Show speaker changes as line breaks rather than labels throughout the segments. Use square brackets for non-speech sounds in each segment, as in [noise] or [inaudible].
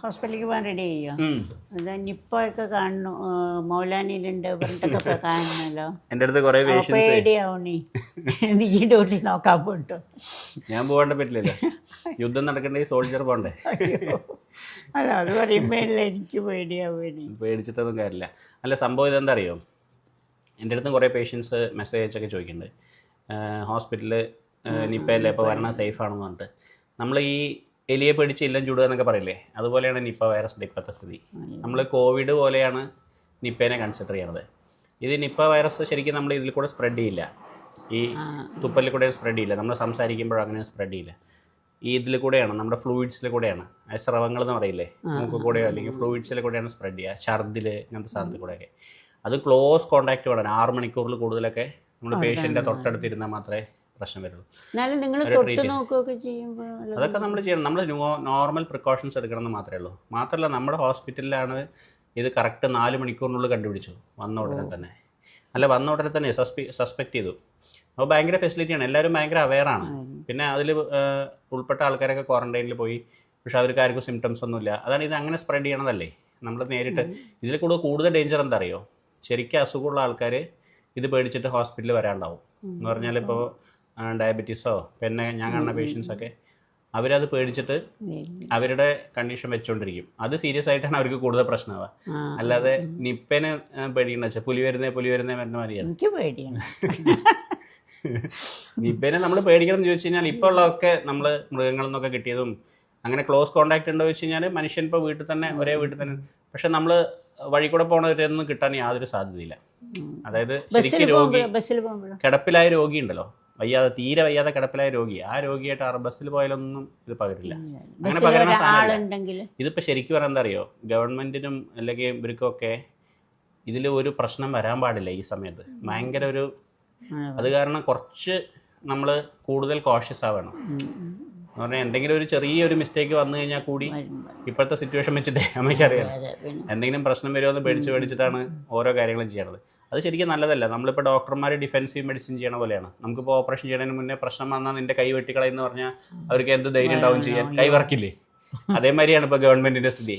ഹോസ്പിറ്റലിലേക്ക് പോകാൻ റെഡി ചെയ്യോ. അത് നിപ്പൊക്കെ കാണുന്നു. മൗലാനിയിലുണ്ട് ഇപ്പൊ കാണുന്നല്ലോ.
എന്റെ അടുത്ത് കുറേ
പേടിയാവണി ഡ്യൂട്ടി നോക്കാൻ പോട്ടോ
ഞാൻ പോകേണ്ട പറ്റില്ലല്ലോ. യുദ്ധം നടക്കണ്ടെങ്കിൽ സോൾജർ പോകണ്ടേ?
അയ്യോ. അല്ല അത് പറയുമ്പോഴല്ല എനിക്ക് പേടിയാവേണി
പേടിച്ചിട്ടൊന്നും കാര്യമില്ല. അല്ല സംഭവം ഇതെന്താ അറിയോ എന്റെ അടുത്തും കുറേ പേഷ്യൻസ് മെസ്സേജ് അയച്ചൊക്കെ ചോദിക്കുന്നുണ്ട്. ഹോസ്പിറ്റലിൽ നിപ്പയല്ലേ ഇപ്പോൾ വരണം സേഫ് ആണെന്ന് പറഞ്ഞിട്ട്. നമ്മൾ ഈ എലിയെ പേടിച്ച് ഇല്ലം ചൂടുക എന്നൊക്കെ പറയില്ലേ? അതുപോലെയാണ് നിപ്പ വൈറസിന്റെ ഇപ്പോഴത്തെ സ്ഥിതി. നമ്മൾ കോവിഡ് പോലെയാണ് നിപ്പേനെ കൺസിഡർ ചെയ്യണത്. ഇത് നിപ്പ വൈറസ് ശരിക്കും നമ്മൾ ഇതിൽ കൂടെ സ്പ്രെഡ് ചെയ്യില്ല. ഈ തുപ്പലിൽ കൂടെ സ്പ്രെഡ് ചെയ്യില്ല. നമ്മൾ സംസാരിക്കുമ്പോൾ അങ്ങനെ സ്പ്രെഡ് ചെയ്യില്ല. ഈ ഇതിൽ കൂടെയാണ് നമ്മുടെ ഫ്ലൂയിഡ്സിൽ കൂടെയാണ്. സ്രവങ്ങൾ എന്ന് പറയില്ലേ? നമുക്ക് കൂടെയോ അല്ലെങ്കിൽ ഫ്ലൂയിഡ്സിൽ കൂടെയാണ് സ്പ്രെഡ് ചെയ്യുക. ഛർദിൽ ഇങ്ങനത്തെ സാധനത്തിൽ കൂടെയൊക്കെ. അത് ക്ലോസ് കോൺടാക്റ്റ് വേണം. ആറ് മണിക്കൂറിൽ കൂടുതലൊക്കെ നമ്മൾ പേഷ്യന്റെ തൊട്ടടുത്തിരുന്നാൽ മാത്രമേ പ്രശ്നം വരുള്ളൂ. അതൊക്കെ നമ്മൾ ചെയ്യണം. നമ്മൾ നോർമൽ പ്രിക്കോഷൻസ് എടുക്കണം എന്ന് മാത്രമേ ഉള്ളൂ. മാത്രമല്ല നമ്മുടെ ഹോസ്പിറ്റലിലാണ് ഇത് കറക്റ്റ് നാല് മണിക്കൂറിനുള്ളിൽ കണ്ടുപിടിച്ചു. വന്ന ഉടനെ തന്നെ. അല്ല വന്ന ഉടനെ തന്നെ സസ്പെ സസ്പെക്ട് ചെയ്തു. അപ്പോൾ ഭയങ്കര ഫെസിലിറ്റിയാണ് എല്ലാവരും ഭയങ്കര അവെയറാണ് പിന്നെ അതിൽ ഉൾപ്പെട്ട ആൾക്കാരൊക്കെ ക്വാറന്റൈനിൽ പോയി. പക്ഷെ അവർക്ക് ആർക്കും സിംറ്റംസ് ഒന്നുമില്ല. അതാണ് ഇത് അങ്ങനെ സ്പ്രെഡ് ചെയ്യണതല്ലേ? നമ്മൾ നേരിട്ട് ഇതിൽ കൂടുതൽ കൂടുതൽ ഡേഞ്ചർ എന്താ അറിയോ ശരിക്കും അസുഖമുള്ള ആൾക്കാർ ഇത് പേടിച്ചിട്ട് ഹോസ്പിറ്റലിൽ വരാണ്ടാവും. എന്ന് പറഞ്ഞാൽ ഇപ്പോൾ ഡയബറ്റീസോ പിന്നെ ഞാൻ കാണുന്ന പേഷ്യൻസ് ഒക്കെ അവരത് പേടിച്ചിട്ട് അവരുടെ കണ്ടീഷൻ വെച്ചുകൊണ്ടിരിക്കും അത് സീരിയസ് ആയിട്ടാണ് അവർക്ക് കൂടുതൽ പ്രശ്നമാവുക. അല്ലാതെ നിപ്പനെ പേടിക്കണ വെച്ചാൽ പുലി വരുന്നേ പുലി വരുന്നേ വരുന്ന മാതിരിയാണ്
എനിക്ക് പേടിയാണ്. [laughs]
നിപ്പനെ നമ്മൾ പേടിക്കണം എന്ന് ചോദിച്ചു കഴിഞ്ഞാൽ ഇപ്പോൾ ഉള്ളതൊക്കെ നമ്മൾ മൃഗങ്ങളിൽ നിന്നൊക്കെ കിട്ടിയതും അങ്ങനെ ക്ലോസ് കോണ്ടാക്ട് ഉണ്ടോ വെച്ച് കഴിഞ്ഞാൽ മനുഷ്യൻ ഇപ്പോൾ വീട്ടിൽ തന്നെ ഒരേ വീട്ടിൽ തന്നെ. പക്ഷെ നമ്മൾ വഴി കൂടെ പോണവരൊന്നും കിട്ടാൻ യാതൊരു സാധ്യതയില്ല. അതായത് ശരിക്കും രോഗി കിടപ്പിലായ രോഗി ഉണ്ടല്ലോ. വയ്യാതെ തീരെ വയ്യാതെ കിടപ്പിലായ രോഗി ആ രോഗിയായിട്ട് ആറ് ബസ്സിൽ പോയാലൊന്നും ഇത് പകരില്ല. അങ്ങനെ സാധനമല്ല
ഒരാളുണ്ടെങ്കിൽ
ഇതിപ്പോൾ ശരിക്കും പറയാൻ എന്താ അറിയോ? ഗവൺമെന്റിനും അല്ലെങ്കിൽ ഇവർക്കും ഒക്കെ ഇതിൽ ഒരു പ്രശ്നം വരാൻ പാടില്ല ഈ സമയത്ത്. ഭയങ്കര ഒരു അത് കാരണം കുറച്ച് നമ്മൾ കൂടുതൽ കോഷ്യസ് ആവണം. എന്ന് പറഞ്ഞാൽ എന്തെങ്കിലും ഒരു ചെറിയൊരു മിസ്റ്റേക്ക് വന്നു കഴിഞ്ഞാൽ കൂടി ഇപ്പോഴത്തെ സിറ്റുവേഷൻ വെച്ചിട്ട്
അമ്മയ്ക്ക് അറിയാം
എന്തെങ്കിലും പ്രശ്നം വരുമോ എന്ന് പേടിച്ച് പേടിച്ചിട്ടാണ് ഓരോ കാര്യങ്ങളും ചെയ്യണത്. അത് ശരിക്കും നല്ലതല്ല. നമ്മളിപ്പോൾ ഡോക്ടർമാർ ഡിഫെൻസീവ് മെഡിസിൻ ചെയ്യണ പോലെയാണ്. നമുക്കിപ്പോൾ ഓപ്പറേഷൻ ചെയ്യണതിന് മുന്നേ പ്രശ്നം വന്നാൽ നിന്റെ കൈ വെട്ടിക്കളയെന്ന് പറഞ്ഞാൽ അവർക്ക് എന്ത് ധൈര്യം ഉണ്ടാവും ചെയ്യാൻ? കൈ വർക്കില്ലേ അതേമാതിരിയാണ് ഇപ്പോൾ ഗവൺമെന്റിന്റെ സ്ഥിതി.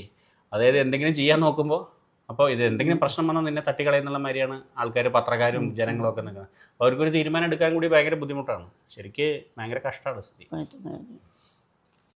അതായത് എന്തെങ്കിലും ചെയ്യാൻ നോക്കുമ്പോൾ അപ്പോൾ ഇത് എന്തെങ്കിലും പ്രശ്നം വന്നാൽ നിന്നെ തട്ടിക്കളയെന്നുള്ള മാതിരിയാണ് ആൾക്കാർ പത്രക്കാരും ജനങ്ങളും ഒക്കെ നിൽക്കുന്നത്. അപ്പോൾ അവർക്കൊരു തീരുമാനം എടുക്കാൻ കൂടി ഭയങ്കര ബുദ്ധിമുട്ടാണ്. ശരിക്ക് ഭയങ്കര കഷ്ടമാണ് സ്ഥിതി.